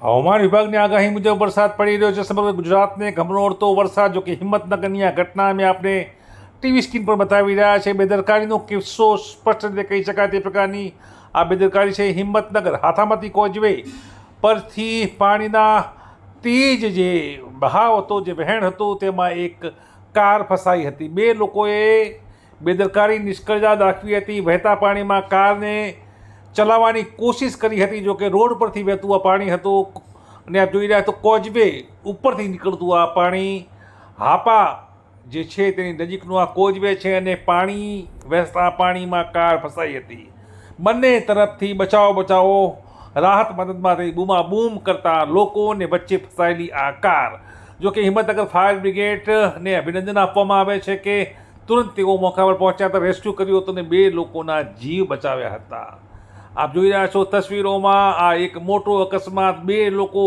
હવામાન વિભાગની આગાહી મુજબ વરસાદ પડી રહ્યો છે. સમગ્ર ગુજરાતને ગમનોડતો વરસાદ, જો કે હિંમતનગરની આ ઘટના અમે આપણે ટીવી સ્ક્રીન પર બતાવી રહ્યા છે. બેદરકારીનો કિસ્સો સ્પષ્ટ રીતે કહી શકાય તે પ્રકારની આ બેદરકારી છે. હિંમતનગર હાથામતી કોજવે પરથી પાણીના તેજ જે બહાવ હતો, જે વહેણ હતું, તેમાં એક કાર ફસાઈ હતી. બે લોકોએ બેદરકારી નિષ્કળજા દાખવી હતી. વહેતા પાણીમાં કારને ચલાવવાની કોશિશ કરી હતી, જો કે રોડ પરથી વહેતું આ પાણી હતું. અને આપ જોઈ રહ્યા તો કોજવે ઉપરથી નીકળતું આ પાણી. હાપા જે છે તેની નજીકનું આ કોજવે છે અને પાણી વહેતા પાણીમાં કાર ફસાઈ હતી. બંને તરફથી બચાવો બચાવો, રાહત મદદમાં થઈ બૂમા બૂમ કરતા લોકોને વચ્ચે ફસાયેલી આ કાર. જો કે હિંમતનગર ફાયર બ્રિગેડને અભિનંદન આપવામાં આવે છે કે તુરંત તેઓ મોકા પર પહોંચ્યા હતા રેસ્ક્યુ કર્યું હતું અને બે લોકોના જીવ બચાવ્યા હતા. આપ જોઈ રહ્યા છો તસવીરોમાં આ એક મોટો અકસ્માત. બે લોકો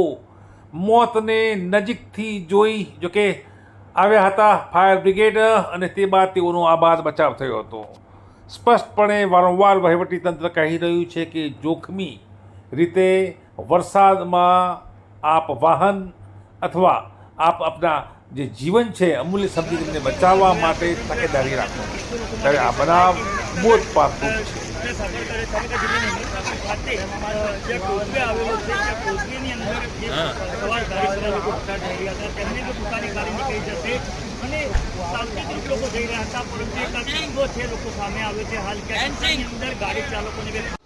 મોતને નજીકથી જોઈ જોકે આવ્યા હતા ફાયર બ્રિગેડ અને તે બાદ તેઓનો આ બાદ બચાવ થયો હતો. સ્પષ્ટપણે વારંવાર વહીવટીતંત્ર કહી રહ્યું છે કે જોખમી રીતે વરસાદમાં આપ વાહન અથવા આપ આપના જે જીવન છે, અમૂલ્ય સમજી બચાવવા માટે તકેદારી રાખો. ત્યારે આ બનાવ મોત પાકું છે. જે સાબરકાંઠા સાબરકાંઠા જિલ્લાની ખાતે, જે કોઝવે આવેલો છે જે કોઝવેની અંદર જે સવાર ગાડી લોકો પસાર થઈ રહ્યા હતા. તેમને જો પોતાની ગાડી નીકળી જશે. અને શાંતિથી લોકો જઈ રહ્યા હતા પરંતુ એક છે લોકો સામે આવ્યો છે. હાલ કે અંદર ગાડી ચાલકોને